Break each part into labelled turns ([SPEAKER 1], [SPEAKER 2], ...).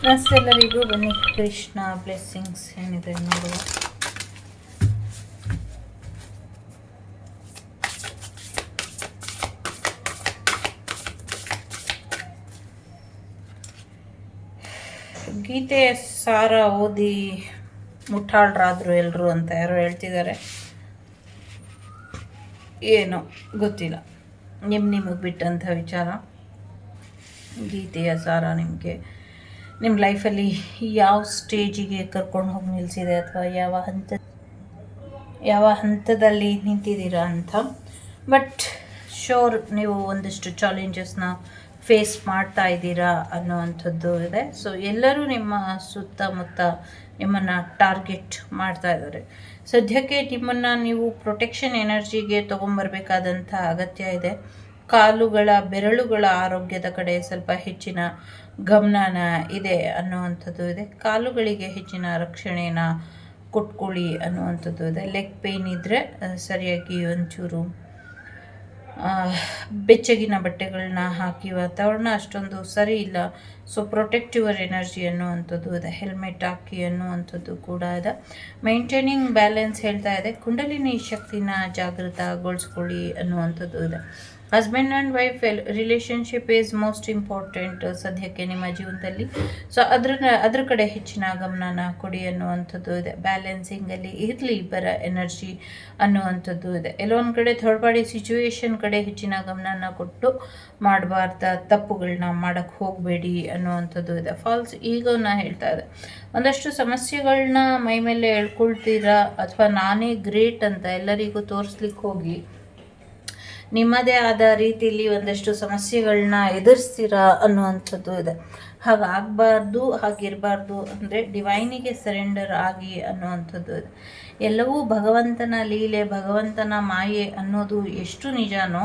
[SPEAKER 1] Friends ಎಲ್ಲರಿಗೂ ಬನ್ನಿ. Krishna blessings ಏನಿದೆ ನೋಡುವ. ಗೀತೆ ಸಾರ ಓದಿ ಮುಟ್ಟಾಳ್ರಾದ್ರು ಎಲ್ಲರೂ ಅಂತ ಯಾರೋ ಹೇಳ್ತಿದ್ದಾರೆ. ಏನು ಗೊತ್ತಿಲ್ಲ. ನಿಮ್ಮ ನಿಮಗೆ ಬಿಟ್ಟಂಥ ವಿಚಾರ. ಗೀತೆಯ ಸಾರ ನಿಮಗೆ ನಿಮ್ಮ ಲೈಫಲ್ಲಿ ಯಾವ ಸ್ಟೇಜಿಗೆ ಕರ್ಕೊಂಡು ಹೋಗಿ ನಿಲ್ಲಿಸಿದೆ ಅಥವಾ ಯಾವ ಹಂತ, ಯಾವ ಹಂತದಲ್ಲಿ ನಿಂತಿದ್ದೀರಾ ಅಂತ. ಬಟ್ ಶೋರ್ ನೀವು ಒಂದಿಷ್ಟು ಚಾಲೆಂಜಸ್ನ ಫೇಸ್ ಮಾಡ್ತಾ ಇದ್ದೀರಾ ಅನ್ನೋವಂಥದ್ದು ಇದೆ. ಸೊ ಎಲ್ಲರೂ ನಿಮ್ಮ ಸುತ್ತಮುತ್ತ ನಿಮ್ಮನ್ನು ಟಾರ್ಗೆಟ್ ಮಾಡ್ತಾ ಇದ್ದಾರೆ. ಸದ್ಯಕ್ಕೆ ನಿಮ್ಮನ್ನು ನೀವು ಪ್ರೊಟೆಕ್ಷನ್ ಎನರ್ಜಿಗೆ ತೊಗೊಂಬರ್ಬೇಕಾದಂಥ ಅಗತ್ಯ ಇದೆ. ಕಾಲುಗಳ ಬೆರಳುಗಳ ಆರೋಗ್ಯದ ಕಡೆ ಸ್ವಲ್ಪ ಹೆಚ್ಚಿನ ಗಮನನ ಇದೆ ಅನ್ನುವಂಥದ್ದು ಇದೆ. ಕಾಲುಗಳಿಗೆ ಹೆಚ್ಚಿನ ರಕ್ಷಣೆನ ಕೊಟ್ಕೊಳ್ಳಿ ಅನ್ನುವಂಥದ್ದು ಇದೆ. ಲೆಗ್ ಪೇಯ್ನ್ ಇದ್ದರೆ ಸರಿಯಾಗಿ ಒಂಚೂರು ಬೆಚ್ಚಗಿನ ಬಟ್ಟೆಗಳನ್ನ ಹಾಕಿ ವಾತಾವರಣ ಅಷ್ಟೊಂದು ಸರಿ ಇಲ್ಲ. ಸೊ ಪ್ರೊಟೆಕ್ಟಿವರ್ ಎನರ್ಜಿ ಅನ್ನುವಂಥದ್ದು ಇದೆ. ಹೆಲ್ಮೆಟ್ ಹಾಕಿ ಅನ್ನುವಂಥದ್ದು ಕೂಡ ಇದೆ. ಮೇಂಟೈನಿಂಗ್ ಬ್ಯಾಲೆನ್ಸ್ ಹೇಳ್ತಾ ಇದೆ. ಕುಂಡಲಿನಿ ಶಕ್ತಿನ ಜಾಗೃತಗೊಳಿಸ್ಕೊಳ್ಳಿ ಅನ್ನುವಂಥದ್ದು ಇದೆ. Husband and wife L relationship is most important ಸದ್ಯಕ್ಕೆ ನಿಮ್ಮ ಜೀವನದಲ್ಲಿ. ಸೊ ಅದ್ರ ಅದ್ರ ಕಡೆ ಹೆಚ್ಚಿನ ಗಮನನ ಕೊಡಿ ಅನ್ನುವಂಥದ್ದು ಇದೆ. ಬ್ಯಾಲೆನ್ಸಿಂಗಲ್ಲಿ ಇರಲಿ ಇಬ್ಬರ ಎನರ್ಜಿ ಅನ್ನುವಂಥದ್ದು ಇದೆ. ಎಲ್ಲೊಂದು ಕಡೆ ಥರ್ಡ್ ಪಾರ್ಟಿ ಸಿಚುವೇಶನ್ ಕಡೆ ಹೆಚ್ಚಿನ ಗಮನನ ಕೊಟ್ಟು ಮಾಡಬಾರ್ದ ತಪ್ಪುಗಳನ್ನ ಮಾಡಕ್ಕೆ ಹೋಗಬೇಡಿ ಅನ್ನುವಂಥದ್ದು ಇದೆ. ಫಾಲ್ಸ್ ಈಗೋನ ಹೇಳ್ತಾ ಇದೆ. ಒಂದಷ್ಟು ಸಮಸ್ಯೆಗಳನ್ನ ಮೈ ಮೇಲೆ ಹೇಳ್ಕೊಳ್ತೀರಾ ಅಥವಾ ನಾನೇ ಗ್ರೇಟ್ ಅಂತ ಎಲ್ಲರಿಗೂ ತೋರಿಸ್ಲಿಕ್ಕೆ ಹೋಗಿ ನಿಮ್ಮದೇ ಆದ ರೀತಿಯಲ್ಲಿ ಒಂದಷ್ಟು ಸಮಸ್ಯೆಗಳನ್ನ ಎದುರಿಸ್ತೀರಾ ಅನ್ನುವಂಥದ್ದು ಇದೆ. ಹಾಗಾಗಬಾರ್ದು ಹಾಗಿರಬಾರ್ದು ಅಂದರೆ ಡಿವೈನಿಗೆ ಸರೆಂಡರ್ ಆಗಿ ಅನ್ನುವಂಥದ್ದು ಇದೆ. ಎಲ್ಲವೂ ಭಗವಂತನ ಲೀಲೆ, ಭಗವಂತನ ಮಾಯೆ ಅನ್ನೋದು ಎಷ್ಟು ನಿಜಾನೋ,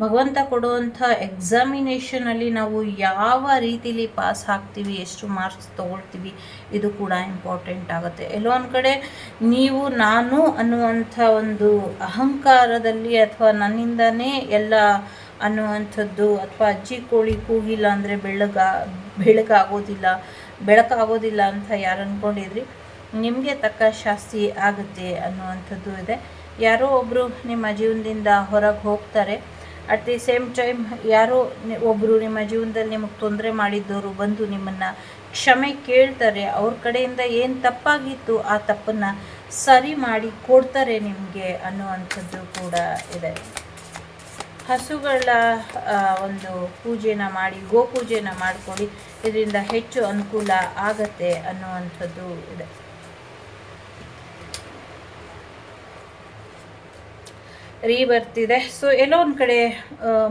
[SPEAKER 1] ಭಗವಂತ ಕೊಡುವಂಥ ಎಕ್ಸಾಮಿನೇಷನಲ್ಲಿ ನಾವು ಯಾವ ರೀತಿಲಿ ಪಾಸ್ ಆಗ್ತೀವಿ, ಎಷ್ಟು ಮಾರ್ಕ್ಸ್ ತೊಗೊಳ್ತೀವಿ, ಇದು ಕೂಡ ಇಂಪಾರ್ಟೆಂಟ್ ಆಗುತ್ತೆ. ಎಲ್ಲೋ ಒಂದು ಕಡೆ ನೀವು, ನಾನು ಅನ್ನುವಂಥ ಒಂದು ಅಹಂಕಾರದಲ್ಲಿ ಅಥವಾ ನನ್ನಿಂದನೇ ಎಲ್ಲ ಅನ್ನುವಂಥದ್ದು ಅಥವಾ ಅಜ್ಜಿ ಕೋಳಿ ಕೂಗಿಲ್ಲ ಅಂದರೆ ಬೆಳಗ, ಬೆಳಕಾಗೋದಿಲ್ಲ ಬೆಳಕಾಗೋದಿಲ್ಲ ಅಂತ ಯಾರು ಅಂದ್ಕೊಂಡಿದ್ರಿ ನಿಮಗೆ ತಕ್ಕ ಶಾಸ್ತಿ ಆಗುತ್ತೆ ಅನ್ನುವಂಥದ್ದು ಇದೆ. ಯಾರೋ ಒಬ್ಬರು ನಿಮ್ಮ ಜೀವನದಿಂದ ಹೊರಗೆ ಹೋಗ್ತಾರೆ. ಅಟ್ ದಿ ಸೇಮ್ ಟೈಮ್ ಯಾರೋ ಒಬ್ಬರು ನಿಮ್ಮ ಜೀವನದಲ್ಲಿ ನಿಮಗೆ ತೊಂದರೆ ಮಾಡಿದ್ದವರು ಬಂದು ನಿಮ್ಮನ್ನು ಕ್ಷಮೆ ಕೇಳ್ತಾರೆ. ಅವ್ರ ಕಡೆಯಿಂದ ಏನು ತಪ್ಪಾಗಿತ್ತು ಆ ತಪ್ಪನ್ನು ಸರಿ ಮಾಡಿ ಕೊಡ್ತಾರೆ ನಿಮಗೆ ಅನ್ನುವಂಥದ್ದು ಕೂಡ ಇದೆ. ಹಸುಗಳ ಒಂದು ಪೂಜೆನ ಮಾಡಿ, ಗೋಪೂಜೆನ ಮಾಡಿಕೊಡಿ ಇದರಿಂದ ಹೆಚ್ಚು ಅನುಕೂಲ ಆಗತ್ತೆ ಅನ್ನುವಂಥದ್ದು ಇದೆ. ರೀ ಬರ್ತಿದೆ. ಸೊ ಎಲ್ಲೋ ಒಂದು ಕಡೆ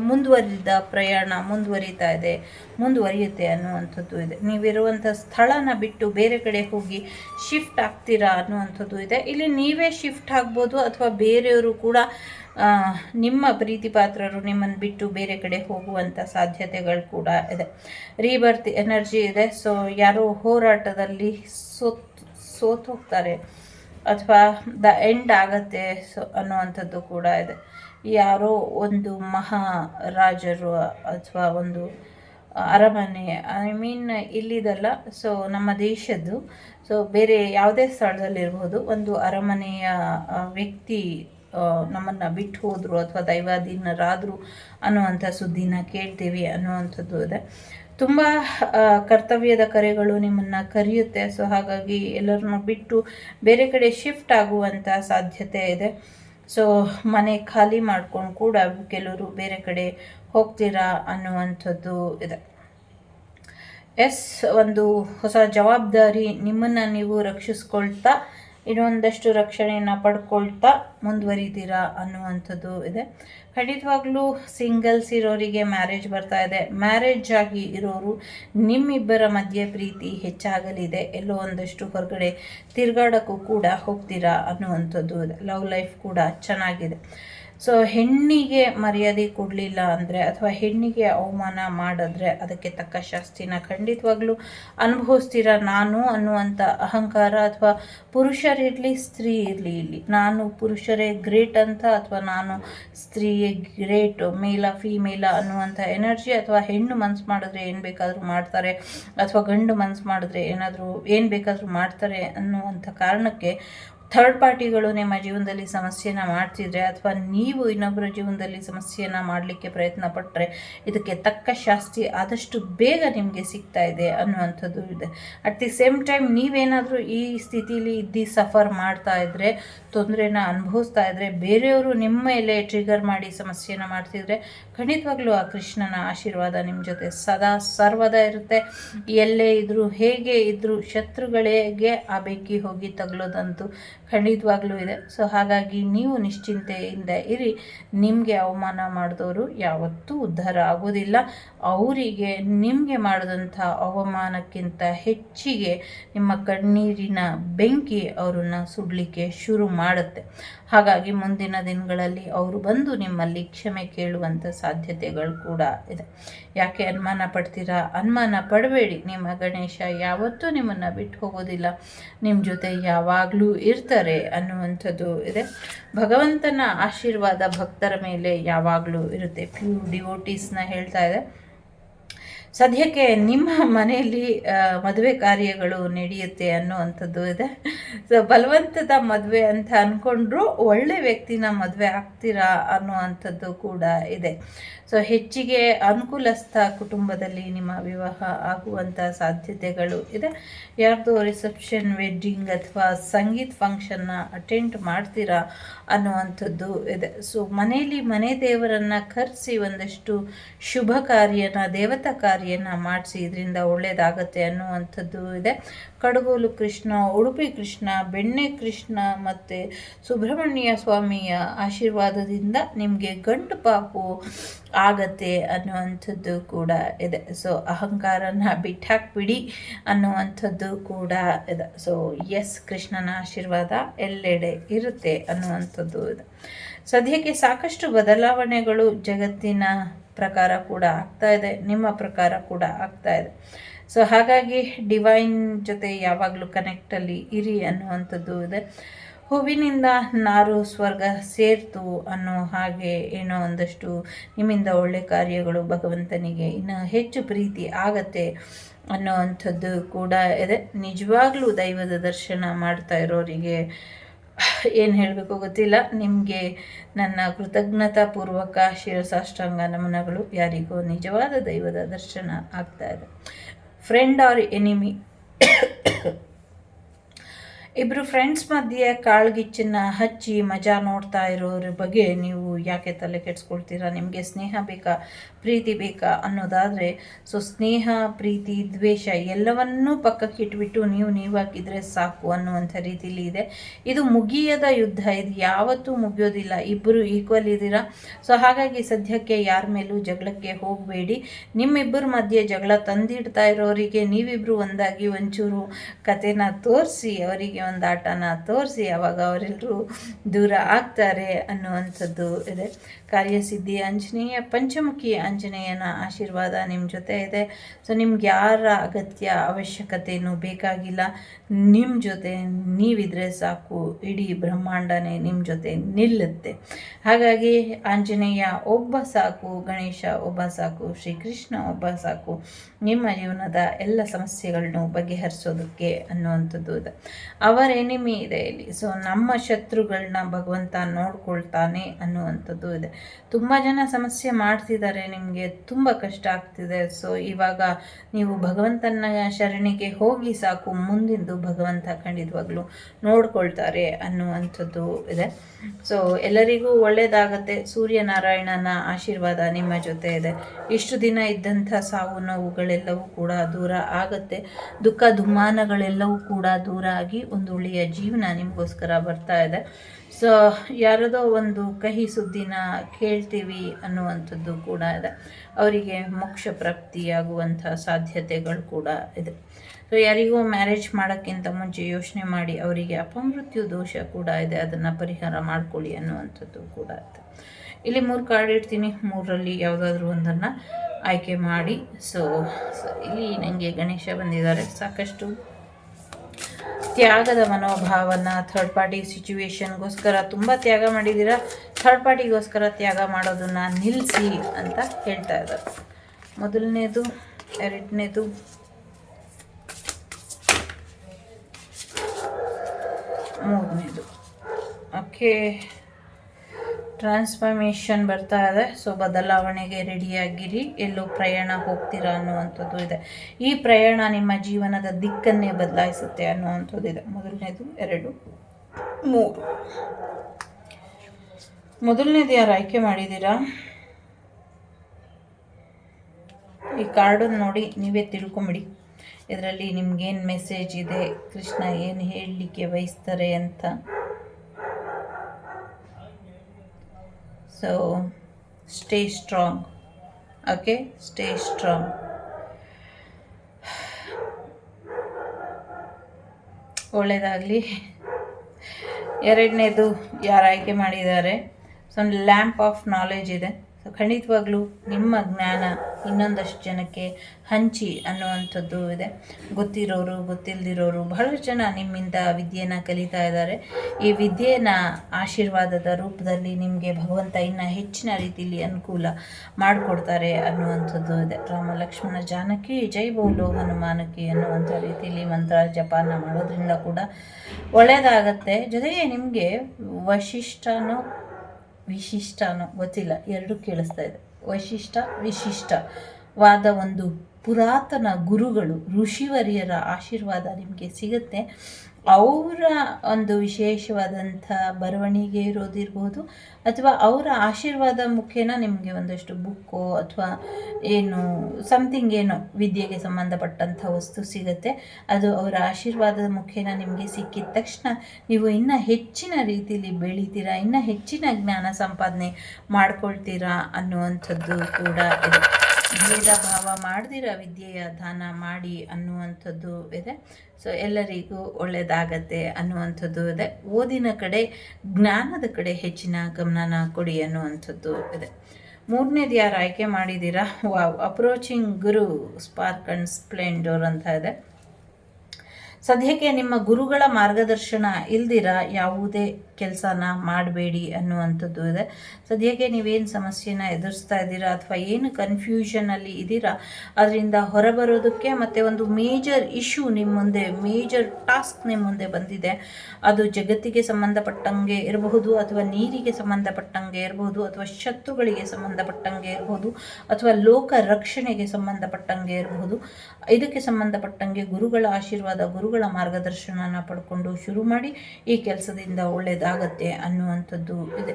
[SPEAKER 1] ಮುಂದುವರಿದ ಪ್ರಯಾಣ, ಮುಂದುವರಿತಾ ಇದೆ, ಮುಂದುವರಿಯುತ್ತೆ ಅನ್ನುವಂಥದ್ದು ಇದೆ. ನೀವಿರುವಂಥ ಸ್ಥಳನ ಬಿಟ್ಟು ಬೇರೆ ಕಡೆ ಹೋಗಿ ಶಿಫ್ಟ್ ಆಗ್ತೀರಾ ಅನ್ನುವಂಥದ್ದು ಇದೆ. ಇಲ್ಲಿ ನೀವೇ ಶಿಫ್ಟ್ ಆಗ್ಬೋದು ಅಥವಾ ಬೇರೆಯವರು ಕೂಡ ನಿಮ್ಮ ಪ್ರೀತಿ ಪಾತ್ರರು ನಿಮ್ಮನ್ನು ಬಿಟ್ಟು ಬೇರೆ ಕಡೆ ಹೋಗುವಂಥ ಸಾಧ್ಯತೆಗಳು ಕೂಡ ಇದೆ. ರೀಬರ್ತ್ ಎನರ್ಜಿ ಇದೆ. ಸೊ ಯಾರೋ ಹೋರಾಟದಲ್ಲಿ ಸೋತ್ ಸೋತ್ ಹೋಗ್ತಾರೆ ಅಥವಾ ದ ಎಂಡ್ ಆಗತ್ತೆ ಸೊ ಅನ್ನುವಂಥದ್ದು ಕೂಡ ಇದೆ. ಯಾರೋ ಒಂದು ಮಹಾರಾಜರು ಅಥವಾ ಒಂದು ಅರಮನೆ ಐ ಮೀನ್ ಇಲ್ಲಿದಲ್ಲ ಸೊ ನಮ್ಮ ದೇಶದ್ದು ಸೊ ಬೇರೆ ಯಾವುದೇ ಸ್ಥಳದಲ್ಲಿರ್ಬೋದು ಒಂದು ಅರಮನೆಯ ವ್ಯಕ್ತಿ ನಮ್ಮನ್ನು ಬಿಟ್ಟು ಹೋದರು ಅಥವಾ ದೈವಾಧೀನರಾದರು ಅನ್ನುವಂಥ ಸುದ್ದಿನ ಕೇಳ್ತೀವಿ ಅನ್ನುವಂಥದ್ದು ಇದೆ. ತುಂಬ ಕರ್ತವ್ಯದ ಕರೆಗಳು ನಿಮ್ಮನ್ನು ಕರೆಯುತ್ತೆ. ಸೊ ಹಾಗಾಗಿ ಎಲ್ಲರನ್ನು ಬಿಟ್ಟು ಬೇರೆ ಕಡೆ ಶಿಫ್ಟ್ ಆಗುವಂಥ ಸಾಧ್ಯತೆ ಇದೆ. ಸೊ ಮನೆ ಖಾಲಿ ಮಾಡ್ಕೊಂಡು ಕೂಡ ಕೆಲವರು ಬೇರೆ ಕಡೆ ಹೋಗ್ತೀರಾ ಅನ್ನುವಂಥದ್ದು ಇದೆ. ಎಸ್, ಒಂದು ಹೊಸ ಜವಾಬ್ದಾರಿ ನಿಮ್ಮನ್ನು ನೀವು ರಕ್ಷಿಸ್ಕೊಳ್ತಾ, ಇನ್ನೊಂದಷ್ಟು ರಕ್ಷಣೆಯನ್ನು ಪಡ್ಕೊಳ್ತಾ ಮುಂದುವರಿತೀರಾ ಅನ್ನುವಂಥದ್ದು ಇದೆ. ಖಂಡಿತವಾಗ್ಲೂ ಸಿಂಗಲ್ಸ್ ಇರೋರಿಗೆ ಮ್ಯಾರೇಜ್ ಬರ್ತಾ ಇದೆ. ಮ್ಯಾರೇಜ್ ಆಗಿ ಇರೋರು ನಿಮ್ಮಿಬ್ಬರ ಮಧ್ಯೆ ಪ್ರೀತಿ ಹೆಚ್ಚಾಗಲಿದೆ. ಎಲ್ಲೋ ಒಂದಷ್ಟು ಹೊರಗಡೆ ತಿರುಗಾಡೋಕ್ಕೂ ಕೂಡ ಹೋಗ್ತೀರಾ ಅನ್ನುವಂಥದ್ದು ಲವ್ ಲೈಫ್ ಕೂಡ ಚೆನ್ನಾಗಿದೆ. ಸೊ ಹೆಣ್ಣಿಗೆ ಮರ್ಯಾದೆ ಕೊಡಲಿಲ್ಲ ಅಂದರೆ ಅಥವಾ ಹೆಣ್ಣಿಗೆ ಅವಮಾನ ಮಾಡಿದ್ರೆ ಅದಕ್ಕೆ ತಕ್ಕ ಶಾಸ್ತಿನ ಖಂಡಿತವಾಗ್ಲೂ ಅನುಭವಿಸ್ತೀರ ನಾನು ಅನ್ನುವಂಥ ಅಹಂಕಾರ ಅಥವಾ ಪುರುಷರಿರಲಿ ಸ್ತ್ರೀ ಇರಲಿ ಇಲ್ಲಿ. ನಾನು ಪುರುಷರೇ ಗ್ರೇಟ್ ಅಂತ ಅಥವಾ ನಾನು ಸ್ತ್ರೀಯೇ ಗ್ರೇಟ್, ಮೇಲ, ಫೀಮೇಲ ಅನ್ನುವಂಥ ಎನರ್ಜಿ ಅಥವಾ ಹೆಣ್ಣು ಮನ್ಸು ಮಾಡಿದ್ರೆ ಏನು ಬೇಕಾದರೂ ಮಾಡ್ತಾರೆ ಅಥವಾ ಗಂಡು ಮನ್ಸು ಮಾಡಿದ್ರೆ ಏನಾದರೂ ಏನು ಬೇಕಾದರೂ ಮಾಡ್ತಾರೆ ಅನ್ನುವಂಥ ಕಾರಣಕ್ಕೆ ಥರ್ಡ್ ಪಾರ್ಟಿಗಳು ನಿಮ್ಮ ಜೀವನದಲ್ಲಿ ಸಮಸ್ಯೆನ ಮಾಡ್ತಿದ್ರೆ ಅಥವಾ ನೀವು ಇನ್ನೊಬ್ಬರ ಜೀವನದಲ್ಲಿ ಸಮಸ್ಯೆನ ಮಾಡಲಿಕ್ಕೆ ಪ್ರಯತ್ನ ಪಟ್ಟರೆ ಇದಕ್ಕೆ ತಕ್ಕ ಶಾಸ್ತಿ ಆದಷ್ಟು ಬೇಗ ನಿಮಗೆ ಸಿಗ್ತಾ ಇದೆ ಅನ್ನುವಂಥದ್ದು ಇದೆ. ಅಟ್ ದಿ ಸೇಮ್ ಟೈಮ್ ನೀವೇನಾದರೂ ಈ ಸ್ಥಿತಿಲಿ ಇದ್ದು ಸಫರ್ ಮಾಡ್ತಾ ಇದ್ದರೆ ತೊಂದರೆನ ಅನುಭವಿಸ್ತಾ ಇದ್ದರೆ ಬೇರೆಯವರು ನಿಮ್ಮ ಮೇಲೆ ಟ್ರಿಗರ್ ಮಾಡಿ ಸಮಸ್ಯೆನ ಮಾಡ್ತಿದ್ರೆ ಖಂಡಿತವಾಗ್ಲೂ ಆ ಕೃಷ್ಣನ ಆಶೀರ್ವಾದ ನಿಮ್ಮ ಜೊತೆ ಸದಾ ಸರ್ವದ ಇರುತ್ತೆ. ಎಲ್ಲೇ ಇದ್ದರೂ ಹೇಗೆ ಇದ್ದರೂ ಶತ್ರುಗಳಿಗೆ ಆ ಬೆಂಕಿ ಹೋಗಿ ತಗಲೋದಂತೂ ಖಂಡಿತವಾಗ್ಲೂ ಇದೆ. ಸೊ ಹಾಗಾಗಿ ನೀವು ನಿಶ್ಚಿಂತೆಯಿಂದ ಇರಿ. ನಿಮಗೆ ಅವಮಾನ ಮಾಡಿದವರು ಯಾವತ್ತೂ ಉದ್ಧಾರ ಆಗೋದಿಲ್ಲ. ಅವರಿಗೆ, ನಿಮಗೆ ಮಾಡಿದಂಥ ಅವಮಾನಕ್ಕಿಂತ ಹೆಚ್ಚಿಗೆ ನಿಮ್ಮ ಕಣ್ಣೀರಿನ ಬೆಂಕಿ ಅವರನ್ನು ಸುಡಲಿಕ್ಕೆ ಶುರು ಮಾಡುತ್ತೆ. ಹಾಗಾಗಿ ಮುಂದಿನ ದಿನಗಳಲ್ಲಿ ಅವರು ಬಂದು ನಿಮ್ಮಲ್ಲಿ ಕ್ಷಮೆ ಕೇಳುವಂಥ ಸಾಧ್ಯತೆಗಳು ಕೂಡ ಇದೆ. ಯಾಕೆ ಅನುಮಾನ ಪಡ್ತೀರಾ? ಅನುಮಾನ ಪಡಬೇಡಿ. ನಿಮ್ಮ ಗಣೇಶ ಯಾವತ್ತೂ ನಿಮ್ಮನ್ನು ಬಿಟ್ಟು ಹೋಗೋದಿಲ್ಲ ನಿಮ್ಮ ಜೊತೆ ಯಾವಾಗಲೂ ಇರ್ತಾರೆ. ಅನ್ನುವಂಥದ್ದು ಇದೆ. ಭಗವಂತನ ಆಶೀರ್ವಾದ ಭಕ್ತರ ಮೇಲೆ ಯಾವಾಗಲೂ ಇರುತ್ತೆ. ಫ್ಯೂ ಡಿವೋಟೀಸ್ನ ಹೇಳ್ತಾ ಇದೆ. ಸದ್ಯಕ್ಕೆ ನಿಮ್ಮ ಮನೆಯಲ್ಲಿ ಮದುವೆ ಕಾರ್ಯಗಳು ನಡೆಯುತ್ತೆ ಅನ್ನುವಂಥದ್ದು ಇದೆ. ಸೊ ಬಲವಂತದ ಮದುವೆ ಅಂತ ಅಂದ್ಕೊಂಡ್ರು ಒಳ್ಳೆ ವ್ಯಕ್ತಿನ ಮದುವೆ ಆಗ್ತೀರಾ ಅನ್ನುವಂಥದ್ದು ಕೂಡ ಇದೆ. ಸೊ ಹೆಚ್ಚಿಗೆ ಅನುಕೂಲಸ್ಥ ಕುಟುಂಬದಲ್ಲಿ ನಿಮ್ಮ ವಿವಾಹ ಆಗುವಂಥ ಸಾಧ್ಯತೆಗಳು ಇದೆ. ಯಾರ್ದೋ ರಿಸೆಪ್ಷನ್, ವೆಡ್ಡಿಂಗ್ ಅಥವಾ ಸಂಗೀತ್ ಫಂಕ್ಷನ್ನ ಅಟೆಂಡ್ ಮಾಡ್ತೀರಾ ಅನ್ನುವಂಥದ್ದು ಇದೆ. ಸೊ ಮನೆಯಲ್ಲಿ ಮನೆ ದೇವರನ್ನು ಕರೆಸಿ ಒಂದಷ್ಟು ಶುಭ ಕಾರ್ಯನ, ದೇವತಾ ಕಾರ್ಯನ ಮಾಡಿಸಿ ಇದರಿಂದ ಒಳ್ಳೆಯದಾಗತ್ತೆ ಅನ್ನುವಂಥದ್ದು ಇದೆ. ಕಡಗೋಲು ಕೃಷ್ಣ, ಉಡುಪಿ ಕೃಷ್ಣ, ಬೆಣ್ಣೆ ಕೃಷ್ಣ ಮತ್ತು ಸುಬ್ರಹ್ಮಣ್ಯ ಸ್ವಾಮಿಯ ಆಶೀರ್ವಾದದಿಂದ ನಿಮಗೆ ಗಂಡು ಪಾಪು ಆಗತ್ತೆ ಅನ್ನುವಂಥದ್ದು ಕೂಡ ಇದೆ. ಸೊ ಅಹಂಕಾರನ ಬಿಟ್ಟಾಕ್ಬಿಡಿ ಅನ್ನುವಂಥದ್ದು ಕೂಡ ಇದೆ. ಸೊ ಎಸ್ ಕೃಷ್ಣನ ಆಶೀರ್ವಾದ ಎಲ್ಲೆಡೆ ಇರುತ್ತೆ ಅನ್ನುವಂಥದ್ದು ಇದೆ. ಸದ್ಯಕ್ಕೆ ಸಾಕಷ್ಟು ಬದಲಾವಣೆಗಳು ಜಗತ್ತಿನ ಪ್ರಕಾರ ಕೂಡ ಆಗ್ತಾ ಇದೆ, ನಿಮ್ಮ ಪ್ರಕಾರ ಕೂಡ ಆಗ್ತಾ ಇದೆ. ಸೊ ಹಾಗಾಗಿ ಡಿವೈನ್ ಜೊತೆ ಯಾವಾಗಲೂ ಕನೆಕ್ಟಲ್ಲಿ ಇರಿ ಅನ್ನುವಂಥದ್ದು ಇದೆ. ಹೂವಿನಿಂದ ನಾರು, ಸ್ವರ್ಗ ಸೇರ್ತು ಅನ್ನೋ ಹಾಗೆ ಏನೋ ಒಂದಷ್ಟು ನಿಮ್ಮಿಂದ ಒಳ್ಳೆ ಕಾರ್ಯಗಳು ಭಗವಂತನಿಗೆ ಇನ್ನು ಹೆಚ್ಚು ಪ್ರೀತಿ ಆಗತ್ತೆ ಅನ್ನೋವಂಥದ್ದು ಕೂಡ ಇದೆ. ನಿಜವಾಗ್ಲೂ ದೈವದ ದರ್ಶನ ಮಾಡ್ತಾ ಇರೋರಿಗೆ ಏನು ಹೇಳಬೇಕು ಗೊತ್ತಿಲ್ಲ. ನಿಮಗೆ ನನ್ನ ಕೃತಜ್ಞತಾ ಪೂರ್ವಕ ಶಿರಸಾಷ್ಟಾಂಗ ನಮನಗಳು. ಯಾರಿಗೂ ನಿಜವಾದ ದೈವದ ದರ್ಶನ ಆಗ್ತಾ ಇದೆ. ಫ್ರೆಂಡ್ ಆರ್ ಎನಿಮಿ ಇಬ್ಬರು ಫ್ರೆಂಡ್ಸ್ ಮಧ್ಯೆ ಕಾಳ್ಗಿಚ್ಚನ್ನ ಹಚ್ಚಿ ಮಜಾ ನೋಡ್ತಾ ಇರೋರ ಬಗ್ಗೆ ನೀವು ಯಾಕೆ ತಲೆ ಕೆಡಿಸ್ಕೊಳ್ತೀರಾ? ನಿಮಗೆ ಸ್ನೇಹ ಬೇಕಾ? ಪ್ರೀತಿ ಬೇಕಾ ಅನ್ನೋದಾದರೆ ಸೊ ಸ್ನೇಹ, ಪ್ರೀತಿ, ದ್ವೇಷ ಎಲ್ಲವನ್ನೂ ಪಕ್ಕಕ್ಕೆ ಇಟ್ಬಿಟ್ಟು ನೀವು ನೀವು ಹಾಕಿದರೆ ಸಾಕು ಅನ್ನುವಂಥ ರೀತಿಲಿ ಇದೆ. ಇದು ಮುಗಿಯದ ಯುದ್ಧ. ಇದು ಯಾವತ್ತೂ ಮುಗಿಯೋದಿಲ್ಲ. ಇಬ್ಬರು ಈಕ್ವಲ್ ಇದ್ದೀರಾ? ಸೊ ಹಾಗಾಗಿ ಸದ್ಯಕ್ಕೆ ಯಾರ ಮೇಲೂ ಜಗಳಕ್ಕೆ ಹೋಗಬೇಡಿ. ನಿಮ್ಮಿಬ್ಬರ ಮಧ್ಯೆ ಜಗಳ ತಂದಿಡ್ತಾ ಇರೋರಿಗೆ ನೀವಿಬ್ಬರು ಒಂದಾಗಿ ಒಂಚೂರು ಕತೆನ ತೋರಿಸಿ ಅವರಿಗೆ ಒಂದು ಆಟನ ತೋರಿಸಿ ಅವಾಗ ಅವರೆಲ್ಲರೂ ದೂರ ಆಗ್ತಾರೆ ಅನ್ನುವಂಥದ್ದು ಇದೆ. ಕಾರ್ಯಸಿದ್ಧಿ ಆಂಜನೇಯ, ಪಂಚಮುಖಿ ಆಂಜನೇಯನ ಆಶೀರ್ವಾದ ನಿಮ್ಮ ಜೊತೆ ಇದೆ. ಸೊ ನಿಮ್ಗೆ ಯಾರ ಅಗತ್ಯ ಅವಶ್ಯಕತೆಯೂ ಬೇಕಾಗಿಲ್ಲ. ನಿಮ್ಮ ಜೊತೆ ನೀವಿದ್ರೆ ಸಾಕು. ಇಡೀ ಬ್ರಹ್ಮಾಂಡನೇ ನಿಮ್ಮ ಜೊತೆ ನಿಲ್ಲುತ್ತೆ. ಹಾಗಾಗಿ ಆಂಜನೇಯ, ಒಬ್ಬ ಸಾಕು. ಗಣೇಶ, ಒಬ್ಬ ಸಾಕು. ಶ್ರೀಕೃಷ್ಣ, ಒಬ್ಬ ಸಾಕು. ನಿಮ್ಮ ಜೀವನದ ಎಲ್ಲ ಸಮಸ್ಯೆಗಳನ್ನು ಬಗೆಹರಿಸೋದಕ್ಕೆ ಅನ್ನುವಂಥದ್ದು ಇದೆ. ಅವರ ಎನಿಮಿ ಇದೆ ಇಲ್ಲಿ. ಸೊ ನಮ್ಮ ಶತ್ರುಗಳನ್ನ ಭಗವಂತ ನೋಡ್ಕೊಳ್ತಾನೆ ಅನ್ನುವಂಥದ್ದು ಇದೆ. ತುಂಬ ಜನ ಸಮಸ್ಯೆ ಮಾಡ್ತಿದ್ದಾರೆ, ನಿಮಗೆ ತುಂಬ ಕಷ್ಟ ಆಗ್ತಿದೆ. ಸೊ ಇವಾಗ ನೀವು ಭಗವಂತನ ಶರಣಿಗೆ ಹೋಗಿ ಸಾಕು, ಮುಂದಿಂದು ಭಗವಂತ ಖಂಡಿತವಾಗ್ಲೂ ನೋಡ್ಕೊಳ್ತಾರೆ ಅನ್ನುವಂಥದ್ದು ಇದೆ. ಸೊ ಎಲ್ಲರಿಗೂ ಒಳ್ಳೆಯದಾಗತ್ತೆ ಸೂರ್ಯನಾರಾಯಣನ ಆಶೀರ್ವಾದ ನಿಮ್ಮ ಜೊತೆ ಇದೆ. ಇಷ್ಟು ದಿನ ಇದ್ದಂಥ ಸಾವು ನೋವುಗಳೆಲ್ಲವೂ ಕೂಡ ದೂರ ಆಗುತ್ತೆ. ದುಃಖ ದುಮ್ಮಾನಗಳೆಲ್ಲವೂ ಕೂಡ ದೂರ ಆಗಿ ಒಳ್ಳೆಯ ಜೀವನ ನಿಮಗೋಸ್ಕರ ಬರ್ತಾ ಇದೆ. ಸೊ ಯಾರದೋ ಒಂದು ಕಹಿ ಸುದ್ದಿನ ಕೇಳ್ತೀವಿ ಅನ್ನುವಂಥದ್ದು ಕೂಡ ಇದೆ. ಅವರಿಗೆ ಮೋಕ್ಷ ಪ್ರಾಪ್ತಿಯಾಗುವಂಥ ಸಾಧ್ಯತೆಗಳು ಕೂಡ ಇದೆ. ಸೊ ಯಾರಿಗೂ ಮ್ಯಾರೇಜ್ ಮಾಡೋಕ್ಕಿಂತ ಮುಂಚೆ ಯೋಚನೆ ಮಾಡಿ ಅವರಿಗೆ ಅಪಮೃತ್ಯು ದೋಷ ಕೂಡ ಇದೆ. ಅದನ್ನು ಪರಿಹಾರ ಮಾಡ್ಕೊಳ್ಳಿ ಅನ್ನುವಂಥದ್ದು ಕೂಡ ಇದೆ. ಇಲ್ಲಿ ಮೂರು ಕಾರ್ಡ್ ಇಡ್ತೀನಿ. ಮೂರರಲ್ಲಿ ಯಾವುದಾದ್ರೂ ಒಂದನ್ನು ಆಯ್ಕೆ ಮಾಡಿ. ಸೊ ಇಲ್ಲಿ ನನಗೆ ಗಣೇಶ ಬಂದಿದ್ದಾರೆ. ಸಾಕಷ್ಟು ತ್ಯಾಗದ ಮನೋಭಾವನ ಥರ್ಡ್ ಪಾರ್ಟಿ ಸಿಚುವೇಶನ್ಗೋಸ್ಕರ ತುಂಬ ತ್ಯಾಗ ಮಾಡಿದ್ದೀರಾ? ಥರ್ಡ್ ಪಾರ್ಟಿಗೋಸ್ಕರ ತ್ಯಾಗ ಮಾಡೋದನ್ನು ನಿಲ್ಲಿಸಿ ಅಂತ ಹೇಳ್ತಾ ಇದ್ದಾರೆ. ಮೊದಲನೇದು, ಎರಡನೇದು. ಮೂರನೇದು. ಓಕೆ ಟ್ರಾನ್ಸ್ಫಾರ್ಮೇಷನ್ ಬರ್ತಾ ಇದೆ. ಸೊ, ಬದಲಾವಣೆಗೆ ರೆಡಿಯಾಗಿರಿ. ಎಲ್ಲೋ ಪ್ರಯಾಣ ಹೋಗ್ತೀರಾ ಅನ್ನುವಂಥದ್ದು ಇದೆ. ಈ ಪ್ರಯಾಣ ನಿಮ್ಮ ಜೀವನದ ದಿಕ್ಕನ್ನೇ ಬದಲಾಯಿಸುತ್ತೆ ಅನ್ನುವಂಥದ್ದು ಇದೆ. ಮೊದಲನೇದು ಎರಡು, ಮೂರು. ಮೊದಲನೇದು ಯಾರು ಆಯ್ಕೆ ಮಾಡಿದ್ದೀರಾ? ಈ ಕಾರ್ಡನ್ನು ನೋಡಿ, ನೀವೇ ತಿಳ್ಕೊಂಬಿಡಿ. ಇದರಲ್ಲಿ ನಿಮ್ಗೇನು ಮೆಸೇಜ್ ಇದೆ? ಕೃಷ್ಣ ಏನು ಹೇಳಲಿಕ್ಕೆ ಬಯಸ್ತಾರೆ ಅಂತ. So stay strong okay stay strong ಒಳ್ಳೆಯದಾಗಲಿ ಎರಡನೇದು ಯಾರು ಆಯ್ಕೆ ಮಾಡಿದ್ದಾರೆ? ಸೊ ಒಂದು ಲ್ಯಾಂಪ್ ಆಫ್ ನಾಲೆಜ್ ಇದೆ. ಸೊ ಖಂಡಿತವಾಗ್ಲೂ ನಿಮ್ಮ ಜ್ಞಾನ ಇನ್ನೊಂದಷ್ಟು ಜನಕ್ಕೆ ಹಂಚಿ ಅನ್ನುವಂಥದ್ದು ಇದೆ. ಗೊತ್ತಿರೋರು ಗೊತ್ತಿಲ್ಲದಿರೋರು ಬಹಳಷ್ಟು ಜನ ನಿಮ್ಮಿಂದ ವಿದ್ಯೆನ ಕಲಿತಾ ಇದ್ದಾರೆ. ಈ ವಿದ್ಯೆಯನ್ನ ಆಶೀರ್ವಾದದ ರೂಪದಲ್ಲಿ ನಿಮಗೆ ಭಗವಂತ ಇನ್ನೂ ಹೆಚ್ಚಿನ ರೀತಿಯಲ್ಲಿ ಅನುಕೂಲ ಮಾಡಿಕೊಡ್ತಾರೆ ಅನ್ನುವಂಥದ್ದು ಇದೆ. ರಾಮ ಲಕ್ಷ್ಮಣ ಜಾನಕಿ, ಜೈ ಬೋಲೋ ಹನುಮಾನಕಿ ಅನ್ನುವಂಥ ರೀತಿಯಲ್ಲಿ ಮಂತ್ರ ಜಪಾನ ಮಾಡೋದ್ರಿಂದ ಕೂಡ ಒಳ್ಳೆಯದಾಗತ್ತೆ ಜೊತೆಗೆ ನಿಮಗೆ ವಶಿಷ್ಠನೋ ವಿಶಿಷ್ಟನೋ ಗೊತ್ತಿಲ್ಲ ಎರಡೂ ಕೇಳಿಸ್ತಾ ಇದೆ. ವೈಶಿಷ್ಟ. ವಿಶಿಷ್ಟವಾದ ಒಂದು ಪುರಾತನ ಗುರುಗಳು ಋಷಿವರಿಯರ ಆಶೀರ್ವಾದ ನಿಮಗೆ ಸಿಗುತ್ತೆ. ಅವರ ಒಂದು ವಿಶೇಷವಾದಂಥ ಬರವಣಿಗೆ ಇರೋದಿರ್ಬೋದು ಅಥವಾ ಅವರ ಆಶೀರ್ವಾದ ಮುಖೇನ ನಿಮಗೆ ಒಂದಷ್ಟು ಬುಕ್ಕೋ ಅಥವಾ ಏನು ಸಮಥಿಂಗ್ ಏನೋ ವಿದ್ಯೆಗೆ ಸಂಬಂಧಪಟ್ಟಂಥ ವಸ್ತು ಸಿಗುತ್ತೆ. ಅದು ಅವರ ಆಶೀರ್ವಾದದ ಮುಖೇನ ನಿಮಗೆ ಸಿಕ್ಕಿದ ತಕ್ಷಣ ನೀವು ಇನ್ನೂ ಹೆಚ್ಚಿನ ರೀತಿಯಲ್ಲಿ ಬೆಳಿತೀರಾ, ಇನ್ನೂ ಹೆಚ್ಚಿನ ಜ್ಞಾನ ಸಂಪಾದನೆ ಮಾಡ್ಕೊಳ್ತೀರಾ ಅನ್ನುವಂಥದ್ದು ಕೂಡ ಇದೆ. ಭೇದ ಭಾವ ಮಾಡದಿರ, ವಿದ್ಯೆಯ ದಾನ ಮಾಡಿ ಅನ್ನುವಂಥದ್ದು ಇದೆ. ಸೊ ಎಲ್ಲರಿಗೂ ಒಳ್ಳೆಯದಾಗತ್ತೆ ಅನ್ನುವಂಥದ್ದು ಇದೆ. ಓದಿನ ಕಡೆ, ಜ್ಞಾನದ ಕಡೆ ಹೆಚ್ಚಿನ ಗಮನನ ಕೊಡಿ ಅನ್ನುವಂಥದ್ದು ಇದೆ. ಮೂರನೇದು ಯಾರು ಆಯ್ಕೆ ಮಾಡಿದ್ದೀರಾ? Wow approaching guru spark and splendour ಅಂತ ಇದೆ. ಸದ್ಯಕ್ಕೆ ನಿಮ್ಮ ಗುರುಗಳ ಮಾರ್ಗದರ್ಶನ ಇಲ್ದಿರ ಯಾವುದೇ ಕೆಲಸನ ಮಾಡಬೇಡಿ ಅನ್ನುವಂಥದ್ದು ಇದೆ. ಸದ್ಯಕ್ಕೆ ನೀವೇನು ಸಮಸ್ಯೆನ ಎದುರಿಸ್ತಾ ಇದ್ದೀರಾ ಅಥವಾ ಏನು ಕನ್ಫ್ಯೂಷನಲ್ಲಿ ಇದ್ದೀರಾ? ಅದರಿಂದ ಹೊರಬರೋದಕ್ಕೆ ಮತ್ತು ಒಂದು ಮೇಜರ್ ಇಶ್ಯೂ ನಿಮ್ಮ ಮುಂದೆ ಮೇಜರ್ ಟಾಸ್ಕ್ ನಿಮ್ಮ ಮುಂದೆ ಬಂದಿದೆ. ಅದು ಜಗತ್ತಿಗೆ ಸಂಬಂಧಪಟ್ಟಂಗೆ ಇರಬಹುದು ಅಥವಾ ನೀರಿಗೆ ಸಂಬಂಧಪಟ್ಟಂಗೆ ಇರಬಹುದು ಅಥವಾ ಶತ್ರುಗಳಿಗೆ ಸಂಬಂಧಪಟ್ಟಂಗೆ ಇರಬಹುದು ಅಥವಾ ಲೋಕ ರಕ್ಷಣೆಗೆ ಸಂಬಂಧಪಟ್ಟಂಗೆ ಇರಬಹುದು. ಇದಕ್ಕೆ ಸಂಬಂಧಪಟ್ಟಂಗೆ ಗುರುಗಳ ಆಶೀರ್ವಾದ ಗುರುಗಳ ಮಾರ್ಗದರ್ಶನವನ್ನು ಪಡ್ಕೊಂಡು ಶುರು ಮಾಡಿ ಈ ಕೆಲಸದಿಂದ ಒಳ್ಳೆಯದಾಗತ್ತೆ ಅನ್ನುವಂಥದ್ದು ಇದೆ.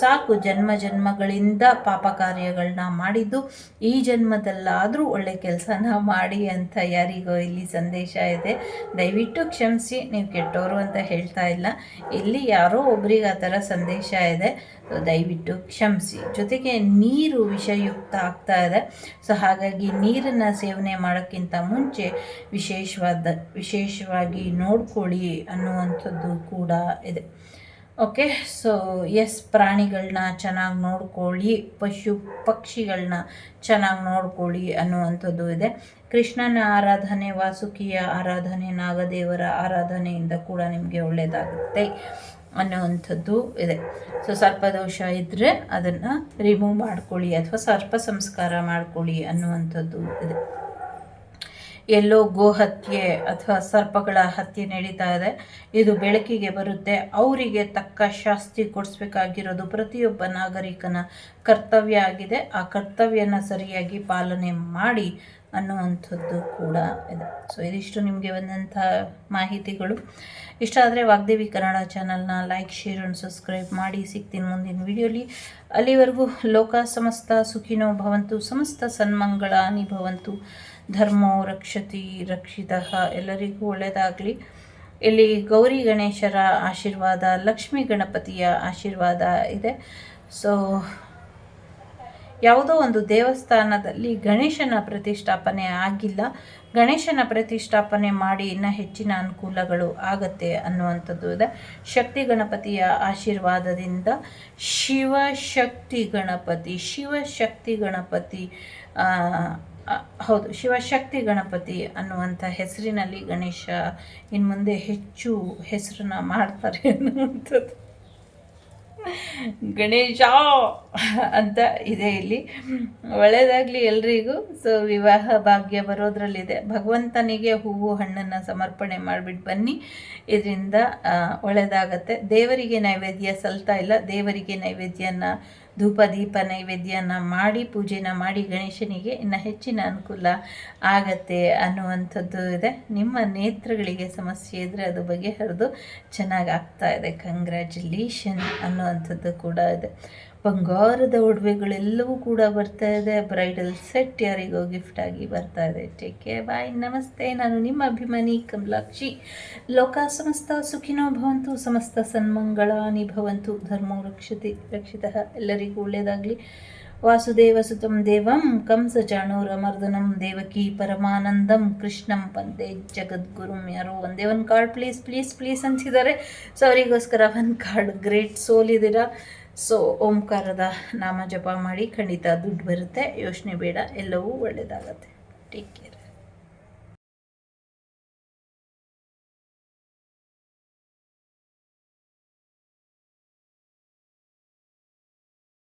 [SPEAKER 1] ಸಾಕು ಜನ್ಮ ಜನ್ಮಗಳಿಂದ ಪಾಪ ಕಾರ್ಯಗಳನ್ನ ಮಾಡಿದ್ದು ಈ ಜನ್ಮದಲ್ಲಾದರೂ ಒಳ್ಳೆ ಕೆಲಸನ ಮಾಡಿ ಅಂತ ಯಾರಿಗೋ ಇಲ್ಲಿ ಸಂದೇಶ ಇದೆ. ದಯವಿಟ್ಟು ಕ್ಷಮಿಸಿ, ನೀವು ಕೆಟ್ಟವರು ಅಂತ ಹೇಳ್ತಾ ಇಲ್ಲ. ಇಲ್ಲಿ ಯಾರೋ ಒಬ್ರಿಗೆ ಆ ಥರ ಸಂದೇಶ ಇದೆ. ದಯವಿಟ್ಟು ಕ್ಷಮಿಸಿ. ಜೊತೆಗೆ ನೀರು ವಿಷಯುಕ್ತ ಆಗ್ತಾ ಇದೆ. ಸೊ ಹಾಗಾಗಿ ನೀರನ್ನು ಸೇವನೆ ಮಾಡೋಕ್ಕಿಂತ ಮುಂಚೆ ವಿಶೇಷವಾದ ವಿಶೇಷವಾಗಿ ನೋಡ್ಕೊಳ್ಳಿ ಅನ್ನುವಂಥದ್ದು ಕೂಡ ಇದೆ. ಓಕೆ ಸೊ ಎಸ್ ಪ್ರಾಣಿಗಳನ್ನ ಚೆನ್ನಾಗಿ ನೋಡ್ಕೊಳ್ಳಿ, ಪಶು ಪಕ್ಷಿಗಳನ್ನ ಚೆನ್ನಾಗಿ ನೋಡ್ಕೊಳ್ಳಿ ಅನ್ನುವಂಥದ್ದು ಇದೆ. ಕೃಷ್ಣನ ಆರಾಧನೆ, ವಾಸುಕಿಯ ಆರಾಧನೆ, ನಾಗದೇವರ ಆರಾಧನೆಯಿಂದ ಕೂಡ ನಿಮಗೆ ಒಳ್ಳೆಯದಾಗುತ್ತೆ ಅನ್ನುವಂಥದ್ದು ಇದೆ. ಸೊ ಸರ್ಪದೋಷ ಇದ್ದರೆ ಅದನ್ನು ರಿಮೂವ್ ಮಾಡ್ಕೊಳ್ಳಿ ಅಥವಾ ಸರ್ಪ ಸಂಸ್ಕಾರ ಮಾಡ್ಕೊಳ್ಳಿ ಅನ್ನುವಂಥದ್ದು ಇದೆ. ಎಲ್ಲೋ ಗೋಹತ್ಯೆ ಅಥವಾ ಸರ್ಪಗಳ ಹತ್ಯೆ ನಡೀತಾ ಇದೆ. ಇದು ಬೆಳಕಿಗೆ ಬರುತ್ತೆ. ಅವರಿಗೆ ತಕ್ಕ ಶಾಸ್ತಿ ಕೊಡಿಸ್ಬೇಕಾಗಿರೋದು ಪ್ರತಿಯೊಬ್ಬ ನಾಗರಿಕನ ಕರ್ತವ್ಯ ಆಗಿದೆ. ಆ ಕರ್ತವ್ಯನ ಸರಿಯಾಗಿ ಪಾಲನೆ ಮಾಡಿ ಅನ್ನುವಂಥದ್ದು ಕೂಡ ಇದೆ. ಸೊ ಇದಿಷ್ಟು ನಿಮಗೆ ಬಂದಂಥ ಮಾಹಿತಿಗಳು. ಇಷ್ಟ ಆದರೆ ವಾಗ್ದೇವಿ ಕನ್ನಡ ಚಾನಲ್ನ ಲೈಕ್ ಶೇರ್ ಅಂಡ್ ಸಬ್ಸ್ಕ್ರೈಬ್ ಮಾಡಿ. ಸಿಗ್ತೀನಿ ಮುಂದಿನ ವಿಡಿಯೋಲಿ. ಅಲ್ಲಿವರೆಗೂ ಲೋಕ ಸಮಸ್ತ ಸುಖಿನೋ ಭವಂತು. ಸಮಸ್ತ ಸನ್ಮಂಗಳಾನಿ ಭವಂತು ಧರ್ಮೋ ರಕ್ಷತಿ ರಕ್ಷಿತ ಎಲ್ಲರಿಗೂ ಒಳ್ಳೆಯದಾಗಲಿ. ಇಲ್ಲಿ ಗೌರಿ ಗಣೇಶರ ಆಶೀರ್ವಾದ, ಲಕ್ಷ್ಮೀ ಗಣಪತಿಯ ಆಶೀರ್ವಾದ ಇದೆ. ಸೊ ಯಾವುದೋ ಒಂದು ದೇವಸ್ಥಾನದಲ್ಲಿ ಗಣೇಶನ ಪ್ರತಿಷ್ಠಾಪನೆ ಆಗಿಲ್ಲ. ಗಣೇಶನ ಪ್ರತಿಷ್ಠಾಪನೆ ಮಾಡಿ ಇನ್ನೂ ಹೆಚ್ಚಿನ ಅನುಕೂಲಗಳು ಆಗತ್ತೆ ಅನ್ನುವಂಥದ್ದು ಇದೆ. ಶಕ್ತಿ ಗಣಪತಿಯ ಆಶೀರ್ವಾದದಿಂದ ಶಿವಶಕ್ತಿ ಗಣಪತಿ ಶಿವಶಕ್ತಿ ಗಣಪತಿ ಹೌದು, ಶಿವಶಕ್ತಿ ಗಣಪತಿ ಅನ್ನುವಂಥ ಹೆಸರಿನಲ್ಲಿ ಗಣೇಶ ಇನ್ನು ಮುಂದೆ ಹೆಚ್ಚು ಹೆಸರನ್ನ ಮಾಡ್ತಾರೆ ಅನ್ನುವಂಥದ್ದು. ಗಣೇಶ ಅಂತ ಇದೆ ಇಲ್ಲಿ. ಒಳ್ಳೆಯದಾಗಲಿ ಎಲ್ರಿಗೂ. ಸೊ ವಿವಾಹ ಭಾಗ್ಯ ಬರೋದ್ರಲ್ಲಿದೆ. ಭಗವಂತನಿಗೆ ಹೂವು ಹಣ್ಣನ್ನು ಸಮರ್ಪಣೆ ಮಾಡಿಬಿಟ್ಟು ಬನ್ನಿ. ಇದರಿಂದ ಒಳ್ಳೆಯದಾಗತ್ತೆ ದೇವರಿಗೆ ನೈವೇದ್ಯ ಸಲ್ತಾ ಇಲ್ಲ. ದೇವರಿಗೆ ನೈವೇದ್ಯನ ಧೂಪ, ದೀಪ, ನೈವೇದ್ಯನ ಮಾಡಿ, ಪೂಜೆನ ಮಾಡಿ ಗಣೇಶನಿಗೆ ಇನ್ನು ಹೆಚ್ಚಿನ ಅನುಕೂಲ ಆಗತ್ತೆ ಅನ್ನುವಂಥದ್ದು ಇದೆ. ನಿಮ್ಮ ನೇತ್ರಗಳಿಗೆ ಸಮಸ್ಯೆ ಇದ್ದರೆ ಅದು ಬಗೆಹರಿದು ಚೆನ್ನಾಗಿ ಆಗ್ತಾ ಇದೆ. ಕಂಗ್ರ್ಯಾಚುಲೇಷನ್ ಅನ್ನುವಂಥದ್ದು ಕೂಡ ಇದೆ. ಬಂಗಾರದ ಒಡವೆಗಳೆಲ್ಲವೂ ಕೂಡ ಬರ್ತಾ ಇದೆ. ಬ್ರೈಡಲ್ ಸೆಟ್ ಯಾರಿಗೋ ಗಿಫ್ಟ್ ಆಗಿ ಬರ್ತಾ ಇದೆ. ಟೇಕ್ ಕೇರ್ ಬಾಯ್ ನಮಸ್ತೆ. ನಾನು ನಿಮ್ಮ ಅಭಿಮಾನಿ ಕಮಲಾಕ್ಷಿ. ಲೋಕ ಸಮಸ್ತ ಸುಖಿನೋ ಭವಂತು, ಸಮಸ್ತ ಸನ್ಮಂಗಳಾನಿ ಭವಂತು ಧರ್ಮೋ ರಕ್ಷತಿ, ರಕ್ಷಿತಃ. ಎಲ್ಲರಿಗೂ ಒಳ್ಳೆಯದಾಗಲಿ. ವಾಸುದೇವ ಸುತಂ ದೇವಂ, ಕಂಸ ಚಾಣೂರಮರ್ದನಂ ದೇವಕಿ ಪರಮಾನಂದಂ, ಕೃಷ್ಣಂ ಪಂದೆ ಜಗದ್ಗುರುಂ. ಯಾರೋ ಒಂದೇ ಒಂದು ಕಾರ್ಡ್ ಪ್ಲೀಸ್ ಪ್ಲೀಸ್ ಪ್ಲೀಸ್ ಅಂತಿದ್ದಾರೆ. ಸೊ ಅವರಿಗೋಸ್ಕರ ಒಂದು ಕಾರ್ಡ್ ಗ್ರೇಟ್ ಸೋಲ್ ಇದ್ದೀರಾ? ಸೊ ಓಂಕಾರದ ನಾಮ ಜಪ ಮಾಡಿ ಖಂಡಿತ ದುಡ್ಡು ಬರುತ್ತೆ. ಯೋಚನೆ ಬೇಡ. ಎಲ್ಲವೂ ಒಳ್ಳೆಯದಾಗತ್ತೆ ಟೇಕ್ ಕೇರ್